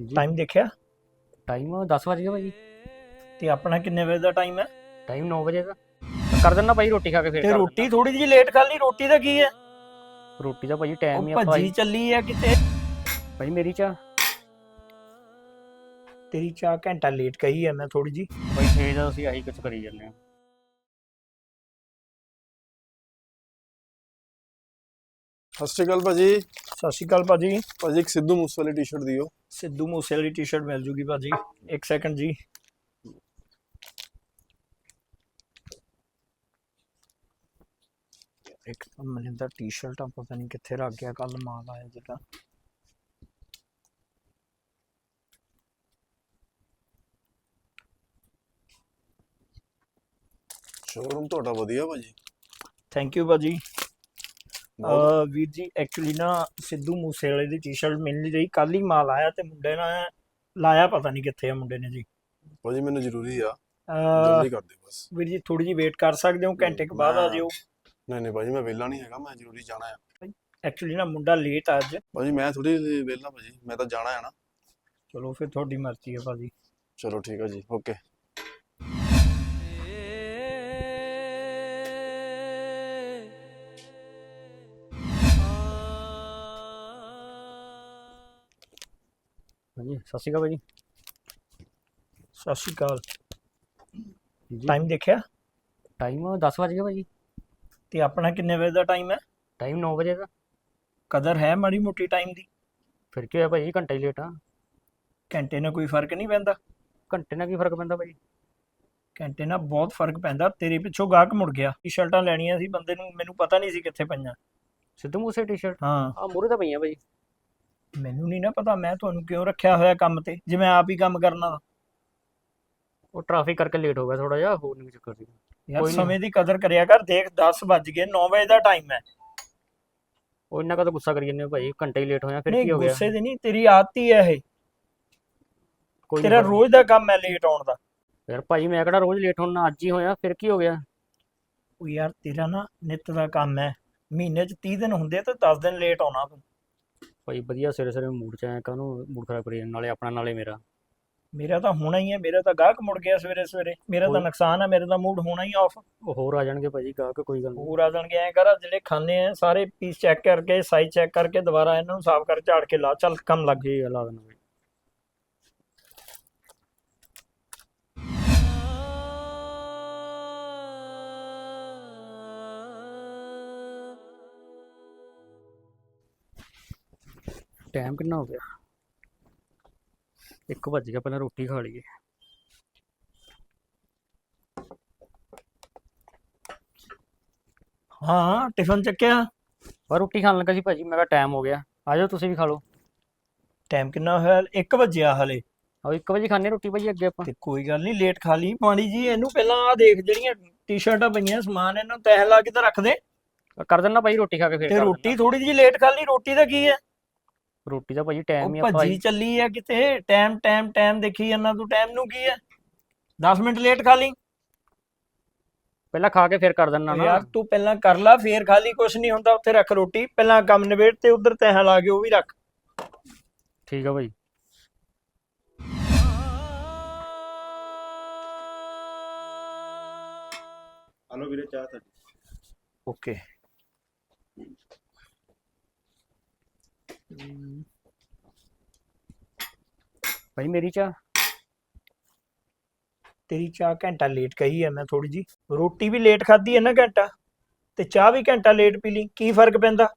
ਜੀ। ਟਾਈਮ ਦੇਖਿਆ? ਟਾਈਮ 10 ਵਜੇ ਗਿਆ ਭਾਜੀ ਤੇ ਆਪਣਾ ਕਿੰਨੇ ਵਜੇ ਦਾ ਟਾਈਮ ਹੈ? ਟਾਈਮ 9 ਵਜੇ ਦਾ। ਕਰ ਦਿੰਦਾ ਭਾਈ ਰੋਟੀ ਖਾ ਕੇ ਫੇਰ ਤੇ ਕਰ ਰੋਟੀ ਥੋੜੀ ਜਿਹੀ ਲੇਟ ਖਾ ਲਈ ਰੋਟੀ ਦਾ ਕੀ ਹੈ? ਦਿੰਦਾ। ਰੋਟੀ ਦਾ ਭਾਜੀ ਟਾਈਮ ਹੀ ਉਹ ਆ ਭੱਜੀ ਭਾਈ ਚੱਲੀ ਹੈ ਕਿਤੇ। ਭਾਈ ਮੇਰੀ ਚਾਹ। ਤੇਰੀ ਚਾਹ ਘੰਟਾ ਲੇਟ ਕਹੀ ਹੈ ਮੈਂ ਥੋੜੀ ਜੀ ਭਾਈ 6 ਦਾ ਅਸੀਂ ਆਹੀ ਕੁਝ ਕਰੀ ਜਾਂਦੇ ਆ ਸਤਿ ਸ਼੍ਰੀ ਅਕਾਲ ਭਾਜੀ। ਸਤਿ ਸ਼੍ਰੀ ਅਕਾਲ ਭਾਜੀ। ਭਾਜੀ ਇੱਕ ਸਿੱਧੂ ਮੂਸੇ ਵਾਲੀ ਟੀ-ਸ਼ਰਟ ਦਿਓ। ਸਿੱਧੂ ਮੂਸੇ ਵਾਲੀ ਟੀ-ਸ਼ਰਟ ਮਿਲ ਜੂਗੀ ਭਾਜੀ। ਇੱਕ ਸੈਕਿੰਡ ਜੀ। ਇੱਕ ਤਾਂ ਮਨਿੰਦਰ ਟੀ-ਸ਼ਰਟਾਂ ਪਤਾ ਨਹੀਂ ਕਿੱਥੇ ਰੱਖ ਗਿਆ ਕੱਲ ਮਾਲ ਆਇਆ ਜਿਹੜਾ ਸ਼ੋਰੂਮ ਤੁਹਾਡਾ ਵਧੀਆ ਭਾਜੀ। ਥੈਂਕ ਯੂ ਭਾਜੀ। ਅਹ ਵੀਰ ਜੀ ਐਕਚੁਅਲੀ ਨਾ ਸਿੱਧੂ ਮੂਸੇ ਵਾਲੇ ਦੀ ਟੀ-ਸ਼ਰਟ ਮਿਲ ਨਹੀਂ ਰਹੀ ਕੱਲ ਹੀ ਮਾਲ ਆਇਆ ਤੇ ਮੁੰਡੇ ਨੇ ਲਾਇਆ ਪਤਾ ਨਹੀਂ ਕਿੱਥੇ ਆ ਮੁੰਡੇ ਨੇ ਜੀ। ਭਾਜੀ ਮੈਨੂੰ ਜ਼ਰੂਰੀ ਆ। ਅਹ ਜਲਦੀ ਕਰ ਦਿਓ ਬਸ। ਵੀਰ ਜੀ ਥੋੜੀ ਜੀ ਵੇਟ ਕਰ ਸਕਦੇ ਹੋ ਘੰਟੇ ਕੁ ਬਾਅਦ ਆ ਜਿਓ। ਨਹੀਂ ਨਹੀਂ ਭਾਜੀ ਮੈਂ ਵਿਹਲਾ ਨਹੀਂ ਹੈਗਾ ਮੈਂ ਜ਼ਰੂਰੀ ਜਾਣਾ ਆ। ਐਕਚੁਅਲੀ ਨਾ ਮੁੰਡਾ ਲੇਟ ਆ ਅੱਜ। ਭਾਜੀ ਮੈਂ ਥੋੜੀ ਵਿਹਲਾ ਭਾਜੀ ਮੈਂ ਤਾਂ ਜਾਣਾ ਆ ਨਾ। ਚਲੋ ਫਿਰ ਤੁਹਾਡੀ ਮਰਜ਼ੀ ਹੈ ਭਾਜੀ ਚਲੋ ਠੀਕ ਆ ਜੀ ਓਕੇ ਹਾਂਜੀ ਸਤਿ ਸ਼੍ਰੀ ਅਕਾਲ ਭਾਜੀ ਸਤਿ ਸ਼੍ਰੀ ਅਕਾਲ। ਟਾਈਮ ਦੇਖਿਆ? ਟਾਈਮ 10 ਵਜੇ ਗਿਆ ਭਾਜੀ ਤੇ ਆਪਣਾ ਕਿੰਨੇ ਵਜੇ ਦਾ ਟਾਈਮ ਹੈ? ਟਾਈਮ 9 ਵਜੇ ਦਾ। ਕਦਰ ਹੈ ਮਾੜੀ ਮੋਟੀ ਟਾਈਮ ਦੀ? ਫਿਰ ਕੀ ਹੋਇਆ ਭਾਜੀ ਘੰਟਾ ਲੇਟ ਆ। ਘੰਟੇ ਨਾਲ ਕੋਈ ਫ਼ਰਕ ਨਹੀਂ ਪੈਂਦਾ? ਘੰਟੇ ਨਾਲ ਕੀ ਫ਼ਰਕ ਪੈਂਦਾ ਭਾਜੀ ਘੰਟੇ ਨਾਲ ਬਹੁਤ ਫ਼ਰਕ ਪੈਂਦਾ। ਤੇਰੇ ਪਿੱਛੋਂ ਗਾਹਕ ਮੁੜ ਗਿਆ। ਟੀ-ਸ਼ਰਟਾਂ ਲੈਣੀਆਂ ਸੀ ਬੰਦੇ ਨੂੰ ਮੈਨੂੰ ਪਤਾ ਨਹੀਂ ਸੀ ਕਿੱਥੇ ਪਈਆਂ। ਸਿੱਧੂ ਮੂਸੇ ਟੀ-ਸ਼ਰਟ ਹਾਂ। ਆ ਮੂਰੇ ਤਾਂ ਪਈਆਂ ਭਾਜੀ ਮੈਨੂੰ ਨਹੀਂ ਨਾ ਪਤਾ ਮੈਂ ਤੁਹਾਨੂੰ ਕਿਉਂ ਰੱਖਿਆ ਹੋਇਆ ਕੰਮ ਤੇ ਜੇ ਮੈਂ ਆਪ ਹੀ ਕੰਮ ਕਰਨਾ ਉਹ ਟ੍ਰੈਫਿਕ ਕਰਕੇ ਲੇਟ ਹੋ ਗਿਆ ਥੋੜਾ ਜਿਹਾ ਹੋਰ ਨਹੀਂ ਚੱਕਰ ਸੀ ਯਾਰ ਕੋਈ ਨੀ। ਸਮੇਂ ਦੀ ਕਦਰ ਕਰਿਆ ਕਰ ਦੇਖ 10 ਵੱਜ ਗਏ 9 ਵਜੇ ਦਾ ਟਾਈਮ ਹੈ। ਉਹ ਇੰਨਾ ਕਦੋਂ ਗੁੱਸਾ ਕਰੀ ਜਾਂਦੇ ਹੋ ਭਾਈ ਘੰਟੇ ਹੀ ਲੇਟ ਹੋਇਆ ਫਿਰ ਨਹੀਂ ਕੀ ਹੋ ਗਿਆ? ਗੁੱਸੇ ਦੀ ਨਹੀਂ ਤੇਰੀ ਆਦਤ ਹੀ ਹੈ ਇਹ। ਕੋਈ ਤੇਰਾ ਨੀ ਰੋਜ਼ ਦਾ ਕੰਮ ਹੈ ਲੇਟ ਆਉਣ ਦਾ। ਯਾਰ ਭਾਜੀ ਮੈਂ ਕਿਹੜਾ ਰੋਜ਼ ਲੇਟ ਹੋਣਾ ਅੱਜ ਹੀ ਹੋਇਆ ਫਿਰ ਕੀ ਹੋ ਗਿਆ? ਉਹ ਯਾਰ ਤੇਰਾ ਨਾ ਨਿੱਤ ਦਾ ਕੰਮ ਹੈ। ਮਹੀਨੇ 'ਚ 30 ਦਿਨ ਹੁੰਦੇ ਆ ਤੇ 10 ਦਿਨ ਲੇਟ ਆਉਣਾ ਤੂੰ। ਭਾਈ ਵਧੀਆ ਸਵੇਰੇ ਸਵੇਰੇ ਮੂਡ ਚ ਆਇਆ ਕਾਹਨੂੰ ਮੂਡ ਖਰਾਬ ਕਰੀ ਜਾਂਦੇ, ਨਾਲੇ ਆਪਣਾ ਨਾਲੇ ਮੇਰਾ। ਮੇਰਾ ਤਾਂ ਹੋਣਾ ਹੀ ਹੈ ਮੇਰਾ ਤਾਂ ਗਾਹਕ ਮੁੜ ਗਿਆ ਸਵੇਰੇ ਸਵੇਰੇ। ਮੇਰਾ ਤਾਂ ਨੁਕਸਾਨ ਹੈ ਮੇਰਾ ਤਾਂ ਮੂਡ ਹੋਣਾ ਹੀ ਆਫ ਉਹ ਹੋਰ ਆ ਜਾਣਗੇ ਭਾਜੀ ਗਾਹਕ ਕੋਈ ਗੱਲ ਨਹੀਂ ਹੋਰ ਆ ਜਾਣਗੇ ਐਂ ਕਰ ਆਹ ਜਿਹੜੇ ਖਾਣੇ ਆ ਸਾਰੇ ਪੀਸ ਚੈੱਕ ਕਰਕੇ ਸਾਈਜ਼ ਚੈੱਕ ਕਰਕੇ ਦੁਬਾਰਾ ਇਹਨਾਂ ਨੂੰ ਸਾਫ਼ ਕਰ ਝਾੜ ਕੇ ਲਾ ਚੱਲ ਕੰਮ ਲੱਗ ਜੀ ਲਾ ਦੇਣਾ ਭਾਈ। ਟਾਈਮ ਕਿੰਨਾ ਹੋ ਗਿਆ? 1 ਵੱਜ ਗਿਆ ਪਹਿਲਾਂ ਰੋਟੀ ਖਾ ਲਈਏ। ਹਾਂ ਟਿਫਨ ਚੱਕਿਆ? ਪਰ ਰੋਟੀ ਖਾਣ ਲੱਗਾ ਸੀ ਭਾਜੀ ਮੈਂ ਕਿਹਾ ਟਾਈਮ ਹੋ ਗਿਆ। ਆ ਜਾਓ ਤੁਸੀਂ ਵੀ ਖਾ ਲਓ। ਟਾਈਮ ਕਿੰਨਾ ਹੋਇਆ? 1 ਵਜਿਆ ਹਲੇ। ਆਓ 1 ਵਜੇ ਖਾਣੇ ਰੋਟੀ ਭਾਜੀ ਅੱਗੇ ਆਪਾਂ। ਤੇ ਕੋਈ ਗੱਲ ਨਹੀਂ ਲੇਟ ਖਾ ਲਈ। ਪਾਣੀ ਜੀ ਇਹਨੂੰ ਪਹਿਲਾਂ ਆ ਦੇਖ ਜਿਹੜੀਆਂ ਟੀ-ਸ਼ਰਟਾਂ ਪਈਆਂ ਸਮਾਨ ਇਹਨਾਂ ਨੂੰ ਤਹਿ ਲਾ ਕੇ ਤਾਂ ਰੱਖ ਦੇ। ਕਰ ਦਿੰਦਾ ਭਾਈ ਰੋਟੀ ਖਾ ਕੇ ਫੇਰ ਤੇ ਕਰ ਰੋਟੀ। ਥੋੜੀ ਜਿਹੀ ਲੇਟ ਖਾ ਲਈ। ਰੋਟੀ ਦਾ ਕੀ ਹੈ? ਰੋਟੀ ਦਾ ਭਾਜੀ ਟਾਈਮ ਹੀ ਉਹ ਆ ਭੱਜੀ ਭਾਈ ਚੱਲੀ ਆ ਕਿਤੇ ਟਾਈਮ ਟਾਈਮ ਟਾਈਮ ਦੇਖੀ ਜਾਂਦਾ ਤੂੰ ਟਾਈਮ ਨੂੰ ਕੀ ਹੈ 10 ਮਿੰਟ ਲੇਟ ਖਾ ਲਈ। ਪਹਿਲਾਂ ਖਾ ਕੇ ਫੇਰ ਕਰ ਦਿੰਦਾ ਨਾ। ਯਾਰ ਤੂੰ ਪਹਿਲਾਂ ਕਰ ਲਾ ਫੇਰ ਖਾ ਲਈ ਕੁਛ ਨਹੀਂ ਹੁੰਦਾ ਉੱਥੇ ਰੱਖ ਰੋਟੀ ਪਹਿਲਾਂ ਕੰਮ ਨਿਬੇੜ ਤੇ ਉਧਰ ਤਹਿ ਲਾ ਕੇ ਉਹ ਵੀ ਰੱਖ। ਠੀਕ ਆ ਭਾਈ। ਹਲੋ ਵੀਰੇ ਚਾਹ ਤੁਹਾਡੀ। ਓਕੇ ਭਾਈ ਮੇਰੀ ਚਾਹ? ਤੇਰੀ ਚਾਹ ਘੰਟਾ ਲੇਟ ਕਹੀ ਹੈ ਮੈਂ ਥੋੜੀ ਜੀ ਰੋਟੀ ਵੀ ਲੇਟ ਖਾਧੀ ਹੈ ਨਾ ਘੰਟਾ ਤੇ ਚਾਹ ਵੀ ਘੰਟਾ ਲੇਟ ਪੀ ਲਈ। ਕੀ ਫ਼ਰਕ ਪੈਂਦਾ?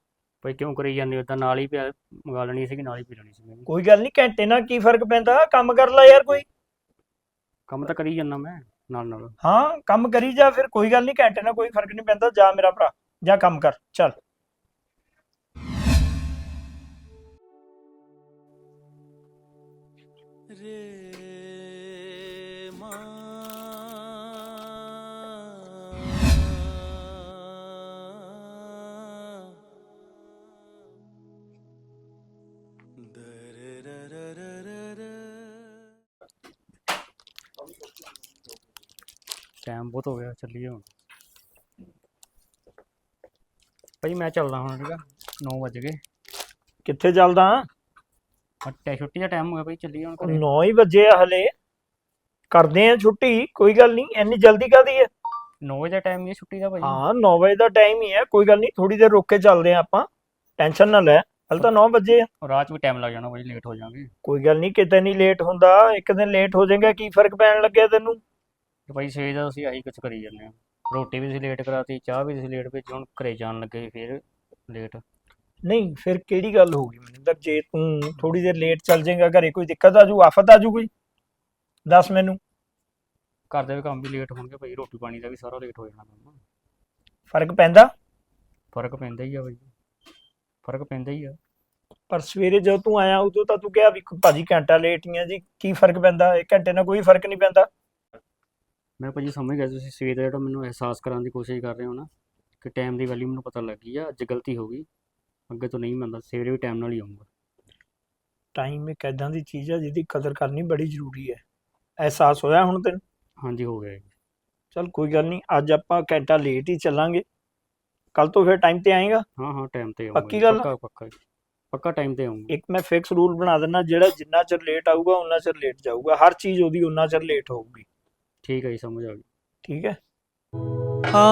ਭਾਈ ਕਿਉਂ ਕਰੀ ਜਾਂਦੇ ਹੋ? ਤਾਂ ਨਾਲ ਹੀ ਪਿਆ ਮੰਗਾ ਲੈਣੀ ਸੀ ਕਿ ਨਾਲ ਹੀ ਪੀ ਲੈਣੀ ਸੀ ਮੈਂ ਵੀ। ਕੋਈ ਗੱਲ ਨਹੀਂ ਘੰਟੇ ਨਾਲ ਕੀ ਫ਼ਰਕ ਪੈਂਦਾ? ਕੰਮ ਕਰ ਲੈ ਯਾਰ ਕੋਈ। ਕੰਮ ਤਾਂ ਕਰੀ ਜਾਂਦਾ ਮੈਂ ਨਾਲ ਨਾਲ। ਹਾਂ ਕੰਮ ਕਰੀ ਜਾ ਫਿਰ ਕੋਈ ਗੱਲ ਨਹੀਂ ਘੰਟੇ ਨਾਲ ਕੋਈ ਫ਼ਰਕ ਨਹੀਂ ਪੈਂਦਾ। ਜਾ ਮੇਰਾ ਭਰਾ ਜਾ ਕੰਮ ਕਰ ਚੱਲ। ਰੇ ਮਾਂ ਦਰਰਰਰਰਰ ਟਾਈਮ ਬਹੁਤ ਹੋ ਗਿਆ, ਚੱਲੀਏ ਹੁਣ। ਭਾਈ ਮੈਂ ਚੱਲਦਾ ਹੁਣ, ਠੀਕ ਆ? 9 ਵਜ ਗਏ। ਕਿੱਥੇ ਚੱਲਦਾ? ਟੈ ਛੁੱਟੀ ਦਾ ਟਾਈਮ ਹੋ ਗਿਆ ਭਾਈ ਚੱਲੀਏ ਹੁਣ ਘਰੇ। 9 ਹੀ ਵਜੇ ਆ ਹਲੇ। ਕਰਦੇ ਆ ਛੁੱਟੀ ਕੋਈ ਗੱਲ ਨਹੀਂ ਇੰਨੀ ਜਲਦੀ ਕਾਦੀ ਹੈ 9 ਵਜੇ ਦਾ ਟਾਈਮ ਹੈ ਛੁੱਟੀ ਦਾ ਭਾਈ ਹਾਂ 9 ਵਜੇ ਦਾ ਟਾਈਮ ਹੀ ਹੈ ਕੋਈ ਗੱਲ ਨਹੀਂ ਥੋੜੀ ਦੇਰ ਰੁਕ ਕੇ ਚੱਲਦੇ ਆ ਆਪਾਂ। ਟੈਨਸ਼ਨ ਨਾ ਲੈ ਹਲ ਤਾਂ 9 ਵਜੇ ਆ। ਰਾਤ ਵੀ ਟਾਈਮ ਲੱਗ ਜਾਣਾ ਭਾਈ ਲੇਟ ਹੋ ਜਾਵਾਂਗੇ। ਕੋਈ ਗੱਲ ਨਹੀਂ ਕਿਤੇ ਨਹੀਂ ਲੇਟ ਹੁੰਦਾ ਇੱਕ ਦਿਨ ਲੇਟ ਹੋ ਜਾਏਗਾ ਕੀ ਫ਼ਰਕ ਪੈਣ ਲੱਗਿਆ ਤੈਨੂੰ? ਤੇ ਭਾਈ ਸਵੇਰ ਦਾ ਅਸੀਂ ਆਹੀ ਕੁਝ ਕਰੀ ਜਾਂਦੇ ਆ। ਰੋਟੀ ਵੀ ਅਸੀਂ ਲੇਟ ਕਰਾਤੀ ਚਾਹ ਵੀ ਅਸੀਂ ਲੇਟ ਭੇਜੀ ਹੁਣ ਘਰੇ ਜਾਣ ਲੱਗੇ ਫਿਰ ਲੇਟ ਨਹੀਂ ਫਿਰ ਕਿਹੜੀ ਗੱਲ ਹੋਊਗੀ ਮਨਿੰਦਰ ਜੇ ਤੂੰ ਥੋੜੀ ਦੇਰ ਲੇਟ ਚੱਲ ਜਾਏਗਾ ਘਰੇ ਕੋਈ ਦਿੱਕਤ ਆ ਜੂ ਆਫਤ ਆ ਜੂ ਕੋਈ? ਦੱਸ ਮੈਨੂੰ। ਘਰ ਦੇ ਵੀ ਕੰਮ ਵੀ ਲੇਟ ਹੋਣਗੇ ਭਾਈ ਰੋਟੀ ਪਾਣੀ ਦਾ ਵੀ ਸਾਰਾ ਲੇਟ ਹੋ ਜਾਣਾ ਕੰਮ। ਫ਼ਰਕ ਪੈਂਦਾ? ਫ਼ਰਕ ਪੈਂਦਾ ਹੀ ਆ ਭਾਈ ਫ਼ਰਕ ਪੈਂਦਾ ਹੀ ਆ। ਪਰ ਸਵੇਰੇ ਜਦੋਂ ਤੂੰ ਆਇਆ ਉਦੋਂ ਤਾਂ ਤੂੰ ਕਿਹਾ ਵੀ ਭਾਜੀ ਘੰਟਾ ਲੇਟ ਹੀ ਆ ਜੀ ਕੀ ਫ਼ਰਕ ਪੈਂਦਾ? ਇੱਕ ਘੰਟੇ ਨਾਲ ਕੋਈ ਫ਼ਰਕ ਨਹੀਂ ਪੈਂਦਾ। ਮੈਂ ਭਾਜੀ ਸਮਝ ਗਿਆ ਤੁਸੀਂ ਸਵੇਰ ਜਿਹੜਾ ਮੈਨੂੰ ਅਹਿਸਾਸ ਕਰਾਉਣ ਦੀ ਕੋਸ਼ਿਸ਼ ਕਰ ਰਹੇ ਹੋ ਨਾ ਕਿ ਟਾਈਮ ਦੀ ਵੈਲਿਊ ਮੈਨੂੰ ਪਤਾ ਲੱਗ ਗਈ ਆ ਅੱਜ ਗਲਤੀ ਹੋ ਗਈ। ਅੱਗੇ ਤੋਂ ਨਹੀਂ ਮੰਨਦਾ ਸਵੇਰੇ ਵੀ ਟਾਈਮ ਨਾਲ ਹੀ ਆਉਂਗਾ ਟਾਈਮ ਇੱਕ ਐਦਾਂ ਦੀ ਚੀਜ਼ ਆ ਜਿਹਦੀ ਕਦਰ ਕਰਨੀ ਬੜੀ ਜ਼ਰੂਰੀ ਹੈ। ਅਹਿਸਾਸ ਹੋਇਆ ਹੁਣ ਤੈਨੂੰ? ਹਾਂਜੀ ਹੋ ਗਿਆ ਜੀ। ਚਲ ਕੋਈ ਗੱਲ ਨਹੀਂ ਅੱਜ ਆਪਾਂ ਘੰਟਾ ਲੇਟ ਹੀ ਚੱਲਾਂਗੇ। ਕੱਲ ਤੋਂ ਫਿਰ ਟਾਈਮ ਤੇ ਆਏਗਾ? ਹਾਂ ਹਾਂ ਟਾਈਮ ਤੇ ਆਉਂਗਾ ਪੱਕੀ ਗੱਲ? ਪੱਕਾ ਪੱਕਾ ਜੀ। ਪੱਕਾ ਟਾਈਮ ਤੇ ਆਉਂਗਾ ਇੱਕ ਮੈਂ ਫਿਕਸ ਰੂਲ ਬਣਾ ਦਿੰਦਾ ਜਿਹੜਾ ਜਿੰਨਾ ਚਿਰ ਲੇਟ ਆਊਗਾ ਉਨਾ ਚਿਰ ਲੇਟ ਜਾਊਗਾ। ਹਰ ਚੀਜ਼ ਉਹਦੀ ਉਨਾ ਚਿਰ ਲੇਟ ਹੋਊਗੀ। ਠੀਕ ਹੈ ਜੀ ਸਮਝ ਆ ਗਈ। ਠੀਕ ਹੈ? ਆ